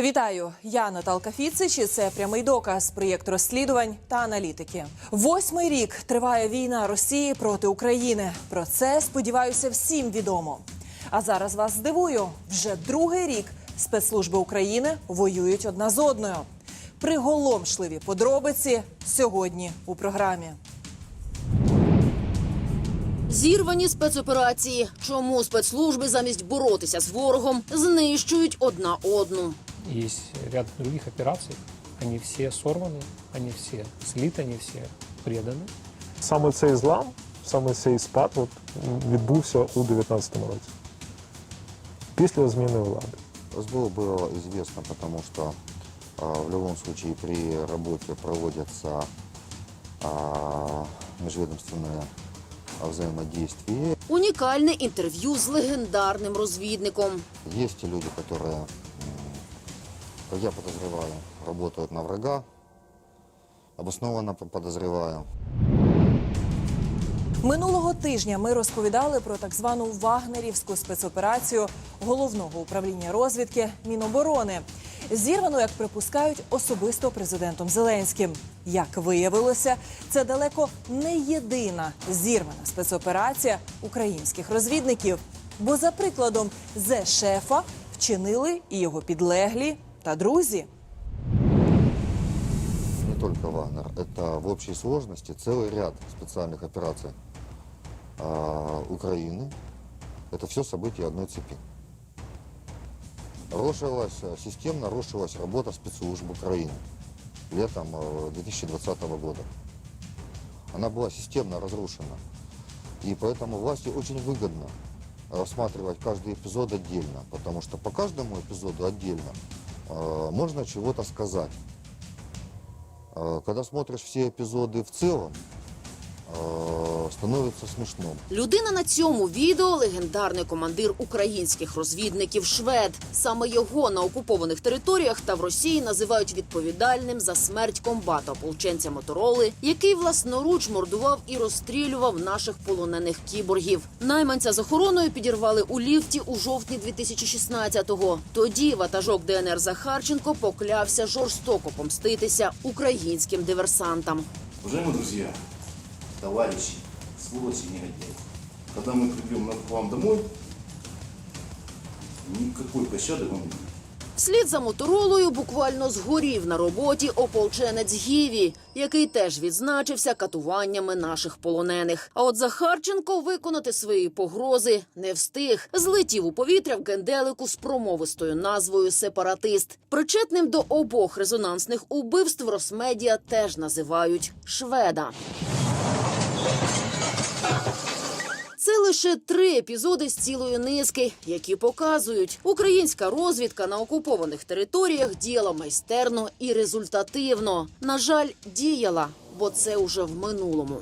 Вітаю, я Наталка Фіцич. і Це прямий доказ проєкт розслідувань та аналітики. Восьмий рік триває війна Росії проти України. Про це сподіваюся всім відомо. А зараз вас здивую. Вже другий рік спецслужби України воюють одна з одною. Приголомшливі подробиці сьогодні у програмі. Зірвані спецоперації. Чому спецслужби замість боротися з ворогом знищують одна одну? Есть ряд других операций. Они все сорваны, они все слиты, они все преданы. Саме цей злам, саме цей спад от, відбувся у 2019 році. Після зміни влади. СБУ было известно, потому что а, в любом случае при работе проводятся а, межведомственное а, взаимодействие. Унікальне інтерв'ю з легендарним розвідником. Есть люди, которые, м, как я подозреваю, работают на врага. Обоснованно по- подозреваю. Минулого тижня ми розповідали про так звану вагнерівську спецоперацію головного управління розвідки Міноборони, зірвану, як припускають, особисто президентом Зеленським. Як виявилося, це далеко не єдина зірвана спецоперація українських розвідників. Бо, за прикладом зе шефа вчинили і його підлеглі та друзі. Не только Вагнер. Это в общей сложности целый ряд специальных операций а, Украины. Это все события одной цепи. Рушилась, э, системно рушилась работа спецслужб Украины летом э, 2020 года. Она была системно разрушена. И поэтому власти очень выгодно рассматривать каждый эпизод отдельно, потому что по каждому эпизоду отдельно э, можно чего-то сказать. Э, Когда смотришь все эпизоды в целом, э, становится смешно. Людина на цьому відео легендарний командир українських розвідників Швед. Саме його на окупованих територіях та в Росії називають відповідальним за смерть комбата ополченця Мотороли, який власноруч мордував і розстрілював наших полонених кіборгів. Найманця з охороною підірвали у ліфті у жовтні 2016-го. Тоді ватажок ДНР Захарченко поклявся жорстоко помститися українським диверсантам. Уважаемые друзья, товарищи, сволочи негодяи, когда мы придем к вам домой, никакой пощады вам не будет. Вслід за моторолою буквально згорів на роботі ополченець Гіві, який теж відзначився катуваннями наших полонених. А от Захарченко виконати свої погрози не встиг. Злетів у повітря в генделику з промовистою назвою Сепаратист. Причетним до обох резонансних убивств Росмедіа теж називають шведа. Це лише три епізоди з цілої низки, які показують, українська розвідка на окупованих територіях діяла майстерно і результативно. На жаль, діяла, бо це уже в минулому.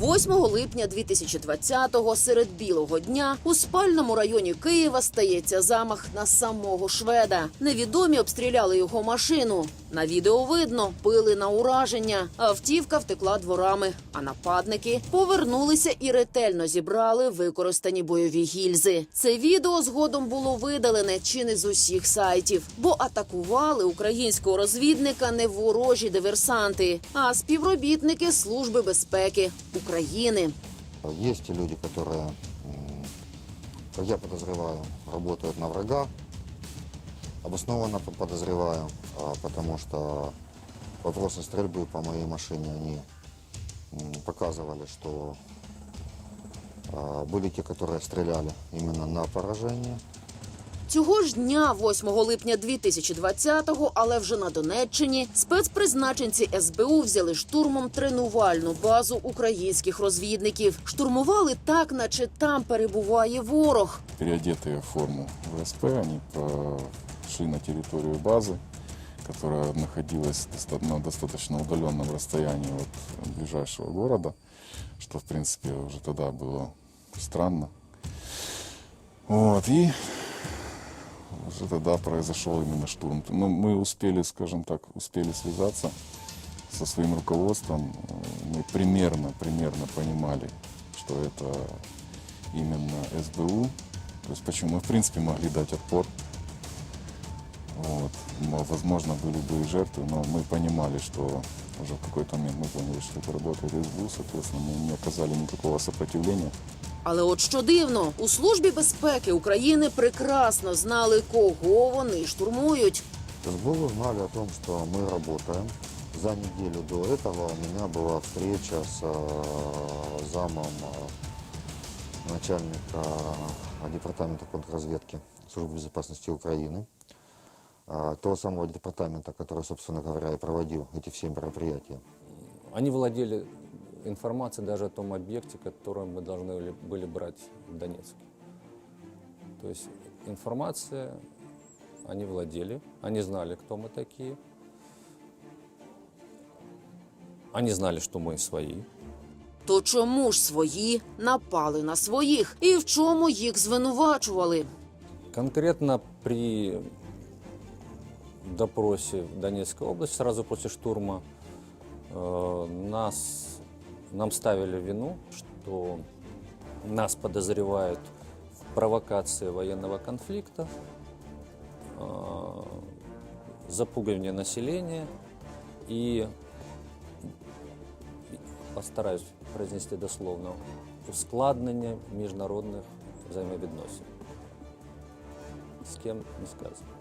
8 липня 2020-го серед білого дня у спальному районі Києва стається замах на самого шведа. Невідомі обстріляли його машину. На відео видно, пили на ураження. Автівка втекла дворами, а нападники повернулися і ретельно зібрали використані бойові гільзи. Це відео згодом було видалене чи не з усіх сайтів, бо атакували українського розвідника не ворожі диверсанти, а співробітники Служби безпеки України. Есть и люди, которые, м, как я подозреваю, работают на врага. Обоснованно по- подозреваю, а, потому что вопросы стрельбы по моей машине, они м, показывали, что а, были те, которые стреляли именно на поражение. Цього ж дня, 8 липня 2020-го, але вже на Донеччині, спецпризначенці СБУ взяли штурмом тренувальну базу українських розвідників. Штурмували так, наче там перебуває ворог. переодетые в форму ВСП, они пошли на территорию базы, которая находилась доста- на достаточно удаленном расстоянии от ближайшего города, что, в принципе, уже тогда было странно. Вот, и уже тогда произошел именно штурм. Ну, мы успели, скажем так, успели связаться со своим руководством. Мы примерно, примерно понимали, что это именно СБУ. То есть почему мы, в принципе, могли дать отпор Вот. М, Возможно, были бы и жертвы, но мы понимали, что уже в какой-то момент мы поняли, что это работает СБУ, соответственно, мы не оказали никакого сопротивления. Але от що дивно, у службі безпеки України прекрасно знали, кого вони штурмують. СБУ знали о том, что мы работаем. За неделю до этого у меня была встреча с э, замом э, начальника э, департамента контрразведки Службы безопасности Украины. э, Того самого департамента, который, собственно говоря, и проводил эти все мероприятия. Они владели информацией даже о том объекте, который мы должны были- были брать в Донецке. То есть информация они владели, они знали, кто мы такие. Они знали, что мы свои. То чому ж свої напали на своїх? І в чому їх звинувачували? Конкретно при допросе в Донецкой области сразу после штурма э, нас, нам ставили вину, что нас подозревают в провокации военного конфликта, э, запугивание населения и постараюсь произнести дословно ускладнення міжнародних взаємовідносин. З ким не сказано.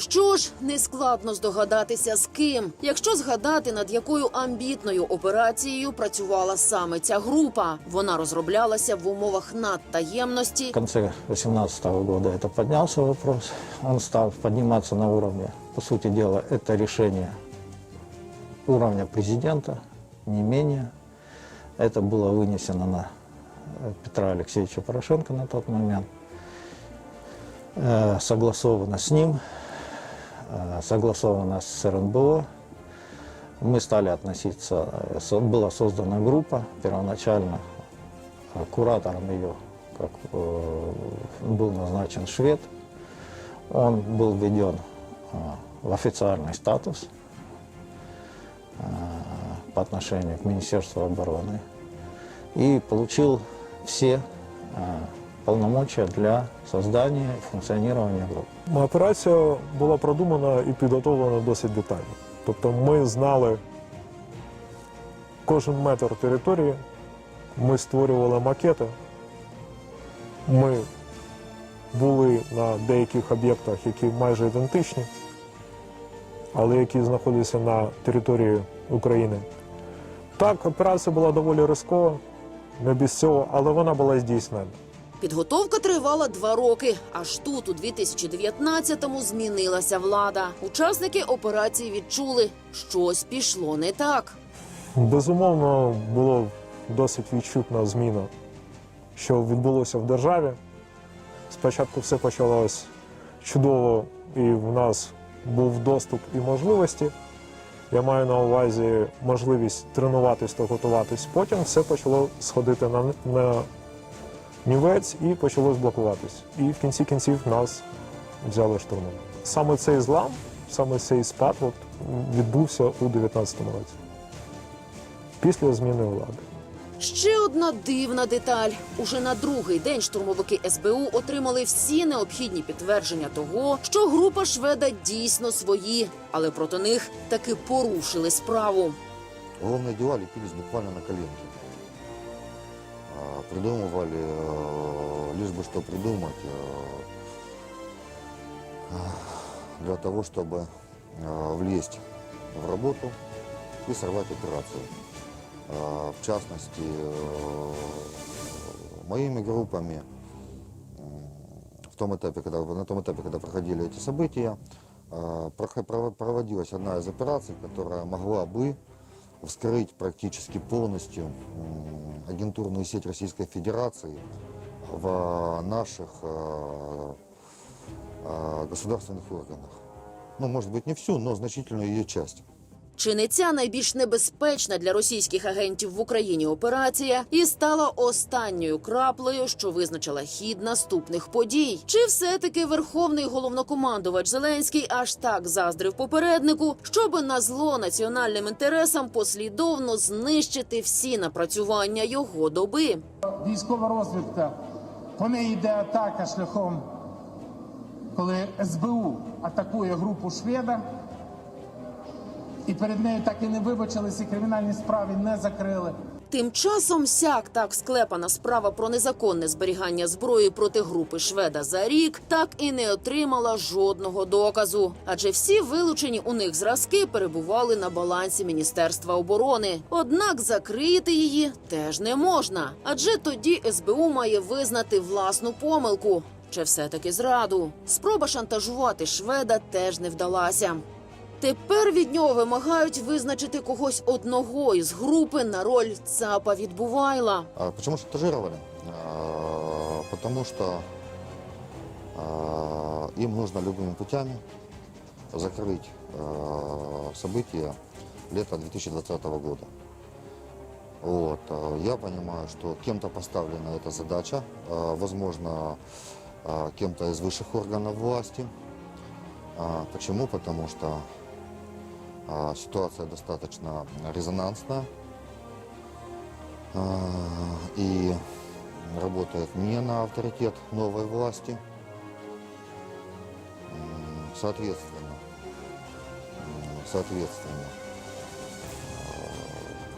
Що ж, нескладно здогадатися з ким, якщо згадати, над якою амбітною операцією працювала саме ця група. Вона розроблялася в умовах надтаємності, В конце 2018 года это поднялся вопрос. Он стал подниматься на уровне, по сути дела, это решение уровня президента, не менее. Это было вынесено на э, Петра Алексеевича Порошенко на тот момент. Э, Согласовано с ним, э, Согласовано с РНБО. Мы стали относиться, была создана группа первоначально, э, куратором ее как э, был назначен швед. Он был введен э, в официальный статус по отношению к Министерству обороны и получил все полномочия для создания и функционирования группы. Операція була продумана і підготовлена досить детально. Тобто ми знали кожен метр території, ми створювали макети, ми були на деяких об'єктах, які майже ідентичні, але які знаходяться на території України. Так, операція була доволі рискова, не без цього, але вона була здійснена. Підготовка тривала два роки. Аж тут, у 2019-му, змінилася влада. Учасники операції відчули, щось пішло не так. Безумовно, було досить відчутна зміна, що відбулося в державі. Спочатку все почалось чудово, і в нас був доступ і можливості. Я маю на увазі можливість тренуватись та готуватись. Потім все почало сходити на, на нівець і почало блокуватись. І в кінці кінців нас взяли штурмом. Саме цей злам, саме цей спад от, відбувся у 2019 році після зміни влади. Ще одна дивна деталь. Уже на другий день штурмовики СБУ отримали всі необхідні підтвердження того, що група шведа дійсно свої, але проти них таки порушили справу. Уголовные дела лепились буквально на коленке. Придумывали, э, лишь бы что придумать, э, для того, чтобы э, влезть в работу и сорвать операцию. В частности, моими группами в том этапе, когда, на том этапе, когда проходили эти события, проводилась одна из операций, которая могла бы вскрыть практически полностью м, агентурную сеть Российской Федерации в наших э, э, государственных органах. Ну, может быть, не всю, но значительную ее часть. Чи не ця найбільш небезпечна для російських агентів в Україні операція і стала останньою краплею, що визначила хід наступних подій? Чи все-таки верховний головнокомандувач Зеленський аж так заздрив попереднику, щоби на зло національним інтересам послідовно знищити всі напрацювання його доби? військова розвідка, по неї йде атака шляхом, коли СБУ атакує групу шведа. І перед нею так і не вибачились, і кримінальні справи не закрили. Тим часом сяк так склепана справа про незаконне зберігання зброї проти групи шведа за рік так і не отримала жодного доказу. Адже всі вилучені у них зразки перебували на балансі Міністерства оборони. Однак закрити її теж не можна. Адже тоді СБУ має визнати власну помилку. Чи все-таки зраду? Спроба шантажувати шведа теж не вдалася. Тепер від нього вимагають визначити когось одного із групи на роль ЦАПа відбувайла. А почему шантажировали? А, Потому что а, им нужно любыми путями закрыть а, события лета 2020 года. Вот. а, Я понимаю, что кем-то поставлена эта задача, а, возможно, а, кем-то из высших органов власти. А, Почему? Потому что а, ситуация достаточно резонансная. А, и работает не на авторитет новой власти. Соответственно, соответственно, а,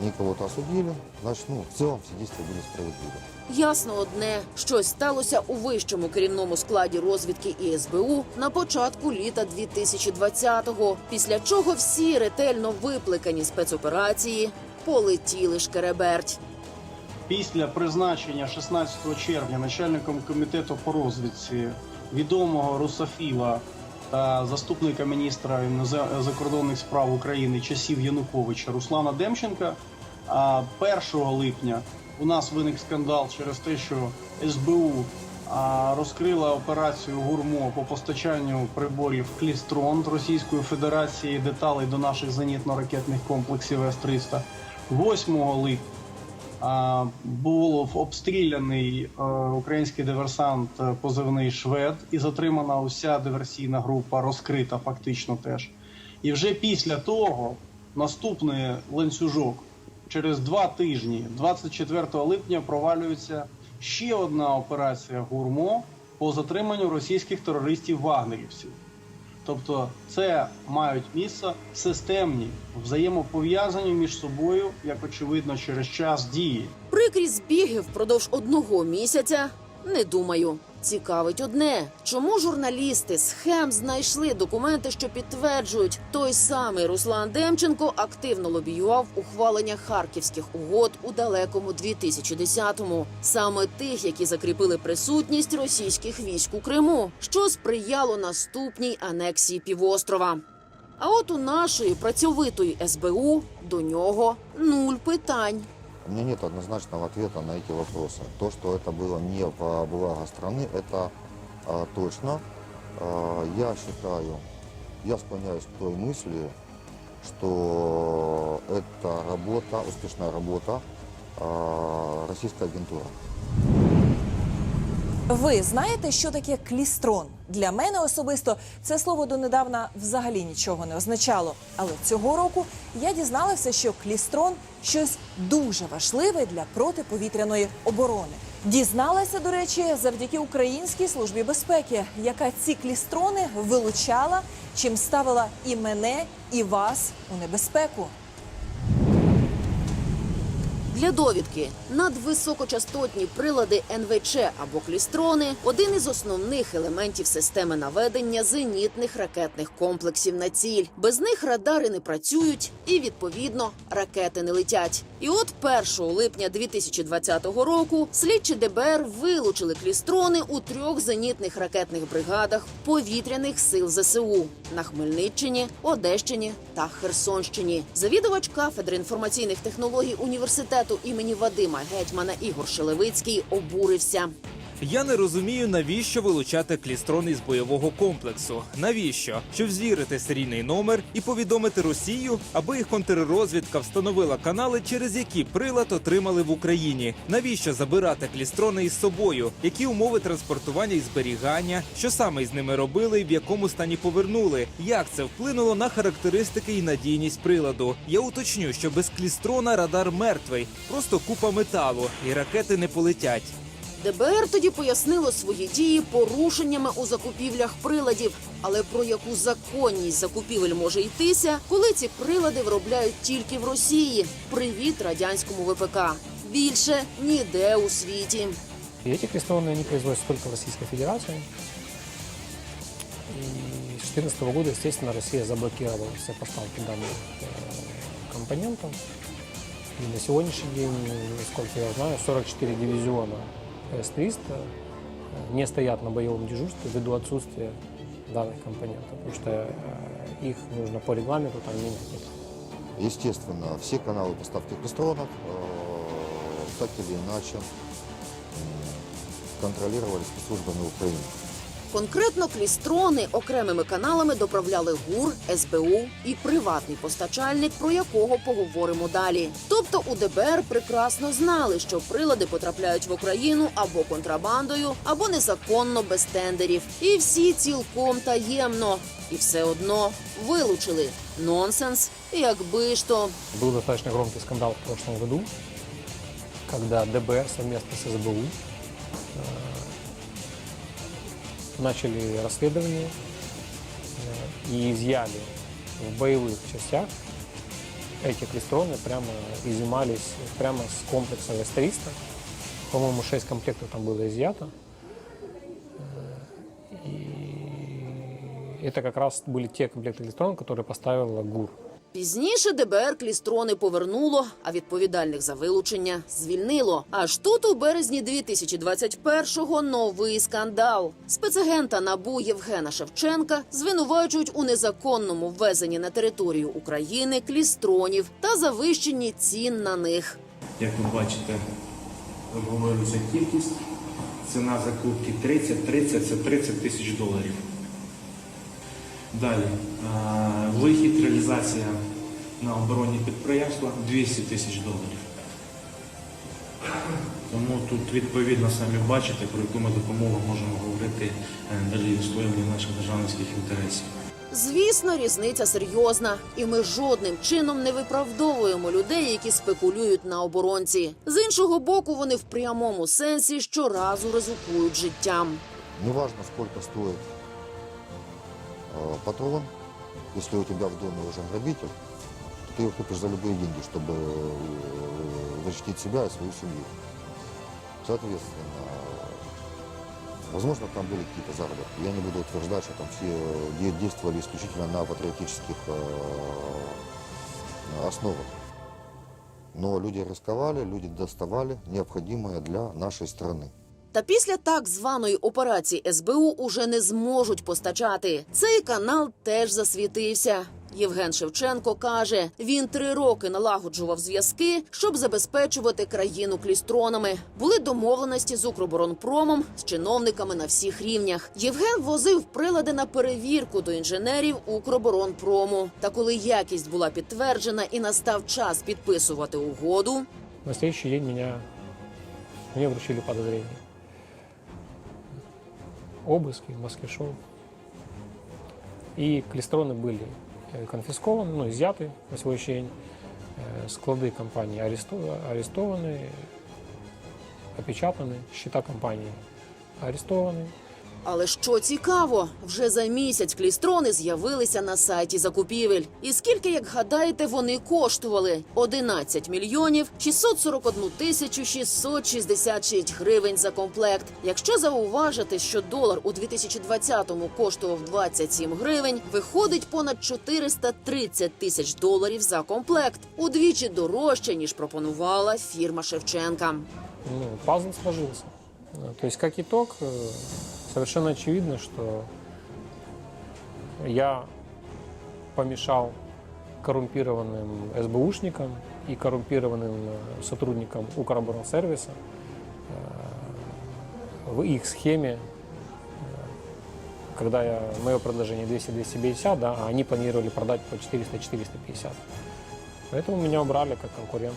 они кого-то осудили, значит, ну, в целом все действия были справедливы. Ясно одне, щось сталося у вищому керівному складі розвідки і СБУ на початку літа 2020-го, після чого всі ретельно випликані спецоперації полетіли шкереберть. Після призначення 16 червня начальником комітету по розвідці відомого русофіла заступника міністра закордонних справ України часів Януковича Руслана Демченка. А 1 липня у нас виник скандал через те, що СБУ розкрила операцію ГУРМО по постачанню приборів Клістрон Російської Федерації деталей до наших зенітно-ракетних комплексів С-300. 8 липня був обстріляний е, український диверсант е, позивний Швед і затримана уся диверсійна група, розкрита фактично теж. І вже після того наступний ланцюжок через два тижні, 24 липня, провалюється ще одна операція ГУРМО по затриманню російських терористів-вагнерівців. Тобто це мають місце системні, взаємопов'язані між собою, як очевидно, через час дії. Прикрість збіги впродовж одного місяця не думаю. Цікавить одне, чому журналісти схем знайшли документи, що підтверджують, той самий Руслан Демченко активно лобіював ухвалення харківських угод у далекому 2010-му. саме тих, які закріпили присутність російських військ у Криму, що сприяло наступній анексії півострова. А от у нашої працьовитої СБУ до нього нуль питань. У меня нет однозначного ответа на эти вопросы. То, что это было не во благо страны, это а, точно. А, я считаю, я склоняюсь к той мысли, что это работа, успешная работа а, российской агентуры. Ви знаєте, що таке клістрон? Для мене особисто це слово донедавна взагалі нічого не означало. Але цього року я дізналася, що клістрон щось дуже важливе для протиповітряної оборони. Дізналася, до речі, завдяки Українській службі безпеки, яка ці клістрони вилучала, чим ставила і мене, і вас у небезпеку. Для довідки надвисокочастотні прилади НВЧ або клістрони один із основних елементів системи наведення зенітних ракетних комплексів на ціль. Без них радари не працюють і відповідно ракети не летять. І от 1 липня 2020 року слідчі ДБР вилучили клістрони у трьох зенітних ракетних бригадах повітряних сил ЗСУ на Хмельниччині, Одещині та Херсонщині. Завідувач кафедри інформаційних технологій університету імені Вадима Гетьмана Ігор Шелевицький обурився. Я не розумію, навіщо вилучати клістрон із бойового комплексу. Навіщо? Щоб звірити серійний номер і повідомити Росію, аби їх контррозвідка встановила канали, через які прилад отримали в Україні. Навіщо забирати клістрони із собою? Які умови транспортування і зберігання? Що саме із ними робили і в якому стані повернули? Як це вплинуло на характеристики і надійність приладу? Я уточню, що без клістрона радар мертвий, просто купа металу, і ракети не полетять. ДБР тоді пояснило свої дії порушеннями у закупівлях приладів. Але про яку законність закупівель може йтися, коли ці прилади виробляють тільки в Росії? Привіт радянському ВПК. Більше ніде у світі. И эти крестовные они производятся только в Российской Федерации. И с 2014 года, естественно, Россия заблокировала все поставки данных э, компонентов. И на сегодняшний день, насколько я знаю, 44 дивизиона С-300 э, не стоят на боевом дежурстве ввиду отсутствия данных компонентов, потому что э, их нужно по регламенту там менять. Естественно, все каналы поставки клестронов э, так или иначе м, контролировались спецслужбами Украины. Конкретно клістрони окремими каналами доправляли ГУР, СБУ і приватний постачальник, про якого поговоримо далі. Тобто у ДБР прекрасно знали, що прилади потрапляють в Україну або контрабандою, або незаконно без тендерів. І всі цілком таємно. І все одно вилучили. Нонсенс, якби ж то. Был достаточно громкий скандал в прошлом году, когда ДБР совместно с СБУ э, начали расследование э, и изъяли в боевых частях эти клестроны, прямо изымались прямо с комплекса С-300. По-моему, 6 комплектов там было изъято. Э, И это как раз были те комплекты клестронов, которые поставила ГУР. Пізніше ДБР клістрони повернуло, а відповідальних за вилучення звільнило. Аж тут у березні 2021-го новий скандал. Спецагента НАБУ Євгена Шевченка звинувачують у незаконному ввезенні на територію України клістронів та завищенні цін на них. Як ви бачите, обговорюється кількість. Ціна закупки 30, 30 це 30 тисяч доларів. Далі е, вихід, реалізація на оборонні підприємства 200 тисяч доларів. Тому тут відповідно самі бачите, про яку ми допомогу можемо говорити е, навіть відстоюванні наших державницьких інтересів. Звісно, різниця серйозна, і ми жодним чином не виправдовуємо людей, які спекулюють на оборонці. З іншого боку, вони в прямому сенсі щоразу ризикують життям. Неважно, сколько стоит э, патрон, если у тебя в доме уже грабитель, ты его купишь за любые деньги, чтобы э, защитить себя и свою семью. Соответственно, возможно, там были какие-то заработки. Я не буду утверждать, что там все де- действовали исключительно на патриотических э, основах. Но люди рисковали, люди доставали необходимое для нашей страны. Та після так званої операції СБУ уже не зможуть постачати. Цей канал теж засвітився. Євген Шевченко каже, він три роки налагоджував зв'язки, щоб забезпечувати країну клістронами. Були домовленості з Укроборонпромом, з чиновниками на всіх рівнях. Євген возив прилади на перевірку до інженерів Укроборонпрому. Та коли якість була підтверджена і настав час підписувати угоду, На следующий день меня, мне вручили подозрение Обыски, маски-шоу. И клестроны были э, конфискованы, ну, изъяты на сегодняшний день. Э, Склады компании аресту- арестованы, опечатаны, счета компании арестованы. але що цікаво, вже за місяць клістрони з'явилися на сайті закупівель. І скільки, як гадаєте, вони коштували? 11 мільйонів 641 тисячу 666 гривень за комплект. Якщо зауважити, що долар у 2020-му коштував 27 гривень, виходить понад 430 тисяч доларів за комплект. Удвічі дорожче, ніж пропонувала фірма Шевченка. Ну, пазл сложился. Э, То есть, как итог, э, совершенно очевидно, что я помешал коррумпированным СБУшникам и коррумпированным э, сотрудникам Укроборонсервиса э, в их схеме, э, когда я, мое предложение 200-250, да, а они планировали продать по 400-450. Поэтому меня убрали как конкурента.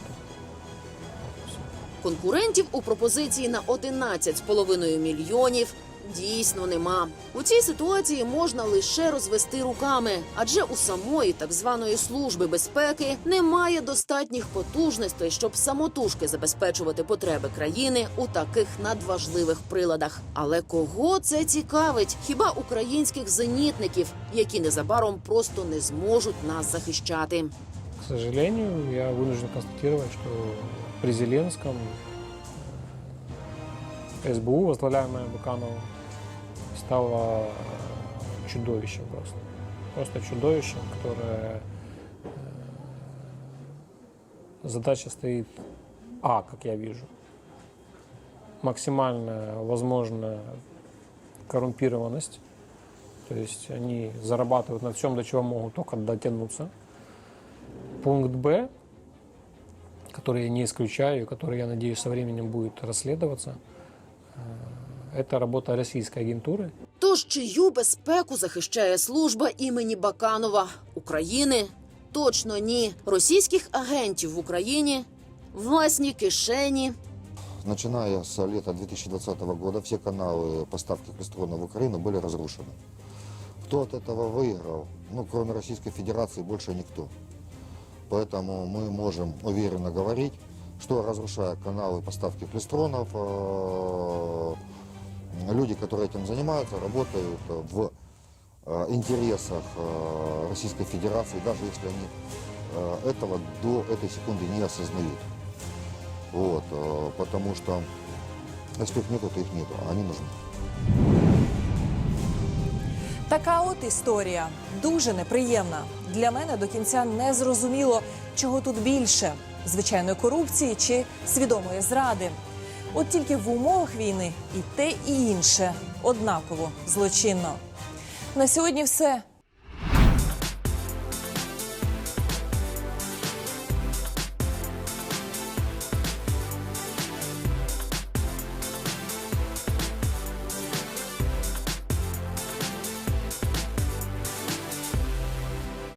Вот и всё. Конкурентів у пропозиції на 11,5 мільйонів дійсно нема. У цій ситуації можна лише розвести руками, адже у самої так званої служби безпеки немає достатніх потужностей, щоб самотужки забезпечувати потреби країни у таких надважливих приладах. Але кого це цікавить? Хіба українських зенітників, які незабаром просто не зможуть нас захищати? К сожалению, я вынужден констатировать, что при Зеленском СБУ, возглавляемая Бакановым, стала э, чудовищем просто. Просто чудовищем, которое... э, Задача стоит, а, как я вижу, максимальная возможная коррумпированность. То есть они зарабатывают на всем, до чего могут только дотянуться. Пункт Б, который я не исключаю, который, я надеюсь, со временем будет расследоваться, э, это работа российской агентуры. Тож чию безпеку захищає служба імені Баканова України? Точно ні. Російських агентів в Україні власні кишені. Начиная с лета 2020 года все каналы поставки клестрона в Украину были разрушены. Кто от этого выиграл? Ну, кроме Российской Федерации, больше никто. Поэтому мы можем уверенно говорить, что разрушая каналы поставки клестронов, э, люди, которые этим занимаются, работают в э, интересах э, Российской Федерации, даже если они э, этого до этой секунды не осознают. Вот, э, потому что если их нету, то их нету, а они нужны. Така от історія дуже неприємна. Для мене до кінця не зрозуміло, чого тут більше звичайної корупції чи свідомої зради. От тільки в умовах війни і те, і інше однаково злочинно. На сьогодні все.